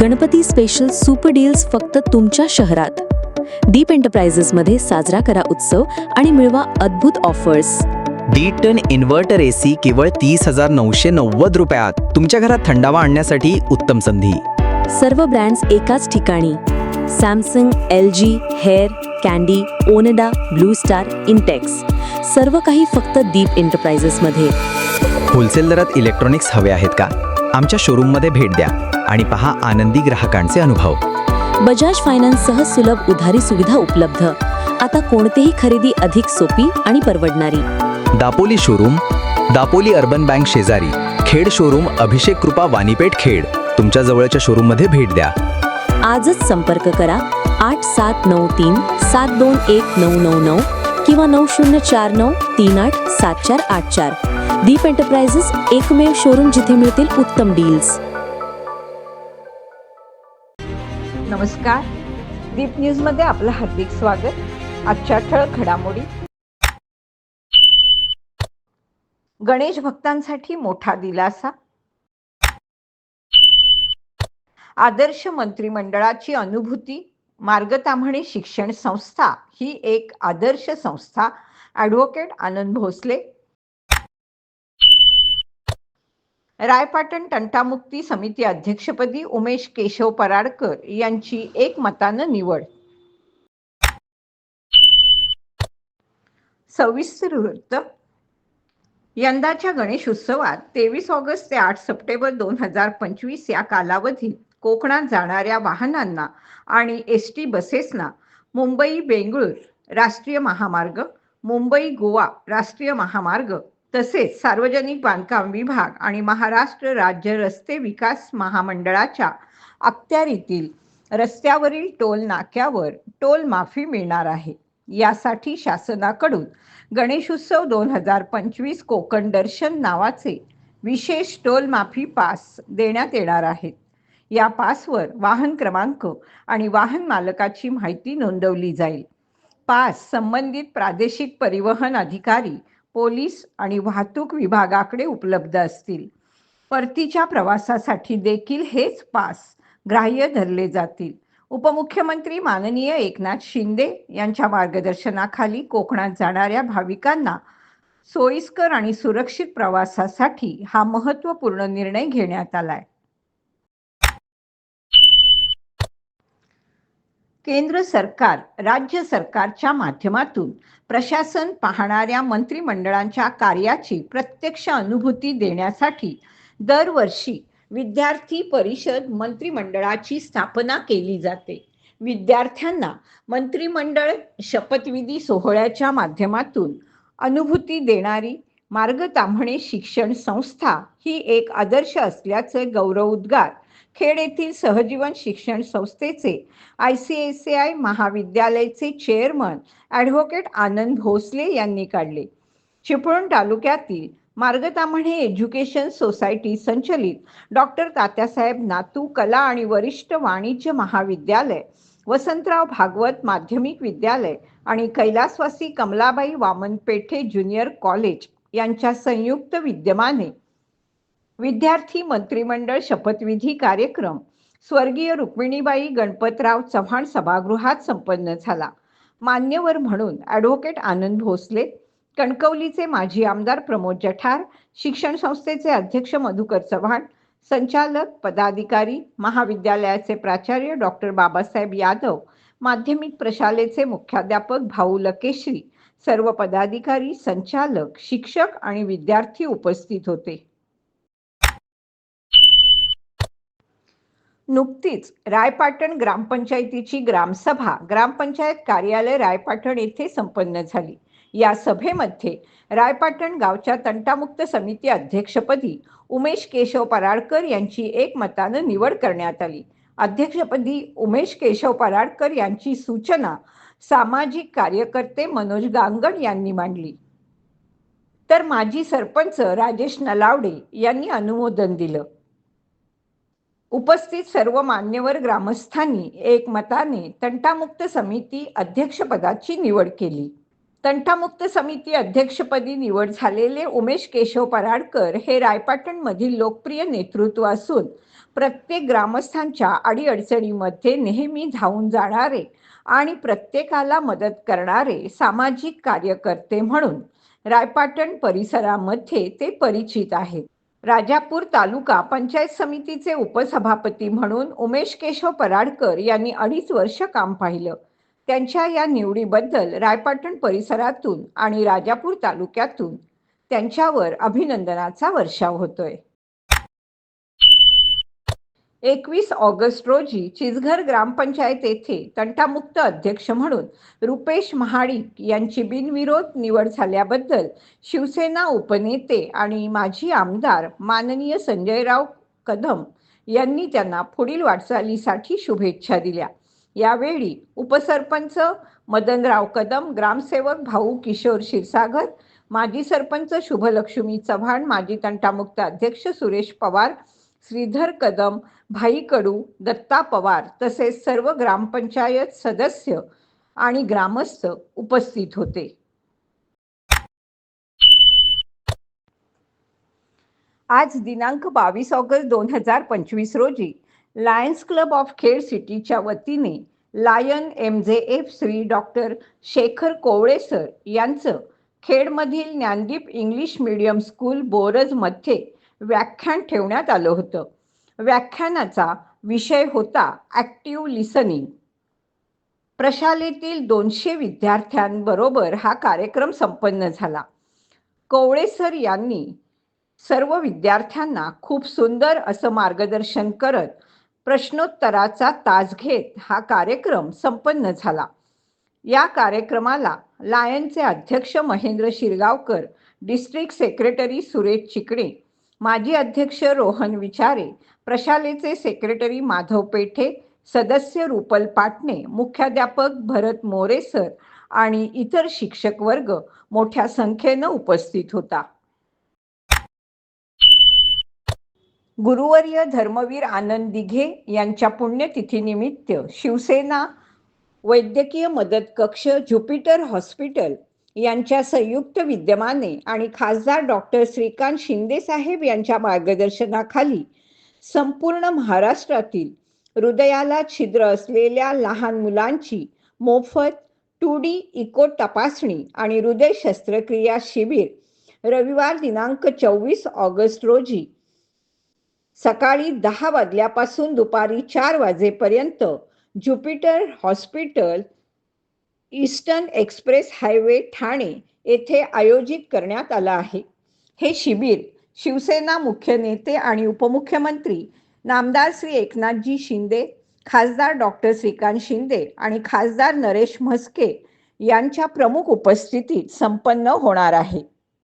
Ganpati special super deals फक्त तुमच्या शहरात. दीप एंटरप्राइजेसमध्ये साजरा करा उत्सव आणि मिळवा अद्भुत ऑफर्स डी टन इन्व्हर्टर एसी केवळ तीस हजार नऊशे नव्वद रुपयात. तुमच्या घरात थंडावा आणण्यासाठी उत्तम संधी. सर्व ब्रँड्स एकाच ठिकाणी. Samsung L G Haier Candy Onida Blue Star Intex सर्व काही फक्त दीप एंटरप्राइजेसमध्ये होलसेल दरात इलेक्ट्रॉनिक्स हवे आहेत का? आमच्या शोरूममध्ये भेट द्या. आणि पहा आनंदी ग्राहकांचे अनुभव. बजाज फायनान्ससह सुलभ उधारी सुविधा उपलब्ध. आता कोणतीही खरेदी अधिक सोपी आणि परवडणारी. Dapoli showroom Dapoli urban bank शेजारी खेड शोरूम अभिषेक कृपा वाणीपेठ खेड. तुमच्या जवळच्या शोरूममध्ये भेट द्या. आजच संपर्क करा आठ सात नऊ तीन सात दोन एक नऊ नऊ नऊ किंवा नऊ शून्य चार नऊ तीन आठ सात चार आठ चार. दीप एंटरप्राइजेस एकमेव शोरूम जिथे मिळतील उत्तम डील्स नमस्कार. दीप न्यूजमध्ये आपलं हार्दिक स्वागत. आजच्या ठळक घडामोडी. गणेश भक्तांसाठी मोठा दिलासा. आदर्श मंत्रिमंडळाची अनुभूती. मार्गताम्हणे शिक्षण संस्था ही एक आदर्श संस्था. ॲडव्होकेट आनंद भोसले रायपाटण तंटामुक्ती समिती अध्यक्षपदी उमेश केशव पराडकर यांची एकमतानं निवड. सविस्तर वृत्त. यंदाच्या गणेश उत्सवात तेवीस ऑगस्ट ते आठ सप्टेंबर दोन हजार पंचवीस या कालावधीत कोकणात जाणाऱ्या वाहनांना आणि एस टी बसेसना मुंबई बेंगळूर राष्ट्रीय महामार्ग मुंबई गोवा राष्ट्रीय महामार्ग तसेच सार्वजनिक बांधकाम विभाग आणि महाराष्ट्र राज्य रस्ते विकास महामंडळाच्या अखत्यारीतील रस्त्यावरील टोल नाक्यावर टोल माफी मिळणार आहे. यासाठी शासनाकडून गणेशोत्सव दोन हजार पंचवीस कोकण दर्शन नावाचे विशेष टोल माफी पास देण्यात येणार आहेत या पासवर वाहन क्रमांक आणि वाहन मालकाची माहिती नोंदवली जाईल. पास संबंधित प्रादेशिक परिवहन अधिकारी पोलीस आणि वाहतूक विभागाकडे उपलब्ध असतील. परतीच्या प्रवासासाठी देखील हेच पास ग्राह्य धरले जातील. उपमुख्यमंत्री माननीय एकनाथ शिंदे यांच्या मार्गदर्शनाखाली कोकणात जाणाऱ्या भाविकांना सोयीस्कर आणि सुरक्षित प्रवासासाठी हा महत्त्वपूर्ण निर्णय घेण्यात आलाय. केंद्र सरकार राज्य सरकारच्या माध्यमातून प्रशासन पाहणाऱ्या मंत्रिमंडळांच्या कार्याची प्रत्यक्ष अनुभूती देण्यासाठी दरवर्षी विद्यार्थी परिषद मंत्रिमंडळाची स्थापना केली जाते. विद्यार्थ्यांना मंत्रिमंडळ शपथविधी सोहळ्याच्या माध्यमातून अनुभूती देणारी मार्गतांभणे शिक्षण संस्था ही एक आदर्श असल्याचे गौरवोद्गार खेड येथील सहजीवन शिक्षण संस्थेचे I C S C I महाविद्यालयाचे चेअरमन ॲडव्होकेट आनंद भोसले यांनी काढले. चिपळूण तालुक्यातील मार्गतामणे एज्युकेशन सोसायटी संचलित डॉक्टर तात्यासाहेब नातू कला आणि वरिष्ठ वाणिज्य महाविद्यालय वसंतराव भागवत माध्यमिक विद्यालय आणि कैलासवासी कमलाबाई वामन पेठे ज्युनियर कॉलेज यांच्या संयुक्त विद्यमाने विद्यार्थी मंत्रिमंडळ शपथविधी कार्यक्रम. स्वर्गीय रुक्मिणीबाई गणपतराव चव्हाण सभागृहात संपन्न झाला. मान्यवर म्हणून ॲडव्होकेट आनंद भोसले कणकवलीचे माजी आमदार प्रमोद जठार शिक्षण संस्थेचे अध्यक्ष मधुकर चव्हाण संचालक पदाधिकारी महाविद्यालयाचे प्राचार्य डॉक्टर बाबासाहेब यादव माध्यमिक प्रशालेचे मुख्याध्यापक भाऊ लकेश्री सर्व पदाधिकारी संचालक शिक्षक आणि विद्यार्थी उपस्थित होते. नुकतीच रायपाटण ग्रामपंचायतीची ग्रामसभा ग्रामपंचायत कार्यालय रायपाटण येथे संपन्न झाली. या सभेमध्ये रायपाटण गावच्या तंटामुक्त समिती अध्यक्षपदी उमेश केशव पराडकर यांची एकमतानं निवड करण्यात आली. अध्यक्षपदी उमेश केशव पराडकर यांची सूचना सामाजिक कार्यकर्ते मनोज गांगण यांनी मांडली. तर माजी सरपंच राजेश नलावडे यांनी अनुमोदन दिलं. उपस्थित सर्व मान्यवर ग्रामस्थांनी एकमताने तंटामुक्त समिती अध्यक्षपदाची निवड केली. तंटामुक्त समिती अध्यक्षपदी निवड झालेले उमेश केशव पराडकर हे रायपाटणमधील लोकप्रिय नेतृत्व असून प्रत्येक ग्रामस्थांच्या अडीअडचणीमध्ये नेहमी धावून जाणारे आणि प्रत्येकाला मदत करणारे सामाजिक कार्यकर्ते म्हणून रायपाटण परिसरामध्ये ते परिचित आहेत. राजापूर तालुका पंचायत समितीचे उपसभापती म्हणून उमेश केशव पराडकर यांनी अडीच वर्ष काम पाहिलं. त्यांच्या या निवडीबद्दल रायपाटण परिसरातून आणि राजापूर तालुक्यातून त्यांच्यावर अभिनंदनाचा वर्षाव होतोय. एकवीस ऑगस्ट रोजी चिचघर ग्रामपंचायत येथे तंटामुक्त अध्यक्ष म्हणून रुपेश महाडिक यांची बिनविरोध निवड झाल्याबद्दल शिवसेना उपनेते आणि माजी आमदार माननीय संजयराव कदम यांनी त्यांना पुढील वाटचालीसाठी शुभेच्छा दिल्या. यावेळी उपसरपंच मदनराव कदम ग्रामसेवक भाऊ किशोर क्षीरसागर माजी सरपंच शुभलक्ष्मी चव्हाण माजी तंटामुक्त अध्यक्ष सुरेश पवार श्रीधर कदम भाई कडू दत्ता पवार तसेच सर्व ग्रामपंचायत सदस्य आणि ग्रामस्थ उपस्थित होते. आज दिनांक बावीस ऑगस्ट दोन हजार पंचवीस रोजी लायन्स क्लब ऑफ खेड सिटीच्या वतीने lion M J F Shri doctor Shekhar Kowale sir यांचं खेडमधील ज्ञानदीप इंग्लिश मीडियम स्कूल बोरजमध्ये व्याख्यान ठेवण्यात आलं होतं. व्याख्यानाचा विषय होता ॲक्टिव्ह लिसनिंग प्रशालेतील दोनशे विद्यार्थ्यांबरोबर हा कार्यक्रम संपन्न झाला. कवळे सर यांनी सर्व विद्यार्थ्यांना खूप सुंदर असं मार्गदर्शन करत प्रश्नोत्तराचा तास घेत हा कार्यक्रम संपन्न झाला. या कार्यक्रमाला लायनचे अध्यक्ष महेंद्र शिरगावकर डिस्ट्रिक्ट सेक्रेटरी सुरेश चिकणे माजी अध्यक्ष रोहन विचारे प्रशालेचे सेक्रेटरी माधव पेठे सदस्य रुपल पाटणे मुख्याध्यापक भरत मोरे सर आणि इतर शिक्षक वर्ग मोठ्या संख्येनं उपस्थित होता. गुरुवर्य धर्मवीर आनंद दिघे यांच्या पुण्यतिथीनिमित्त शिवसेना वैद्यकीय मदत कक्ष ज्युपिटर हॉस्पिटल यांच्या संयुक्त विद्यमाने आणि खासदार डॉक्टर श्रीकांत शिंदेसाहेब यांच्या मार्गदर्शनाखाली संपूर्ण महाराष्ट्रातील हृदयाला छिद्र असलेल्या लहान मुलांची मोफत टू डी इको तपासणी आणि हृदय शस्त्रक्रिया शिबिर रविवार दिनांक चोवीस ऑगस्ट रोजी सकाळी दहा वाजल्यापासून दुपारी चार वाजेपर्यंत Jupiter hospital Eastern Express highway Thane येथे आयोजित करण्यात आलं आहे. हे शिबिर शिवसेना मुख्य नेते आणि उपमुख्यमंत्री नामदार श्री एकनाथजी शिंदे खासदार डॉक्टर श्रीकांत शिंदे आणि खासदार नरेश म्हस्के यांच्या प्रमुख उपस्थितीत संपन्न होणार आहे.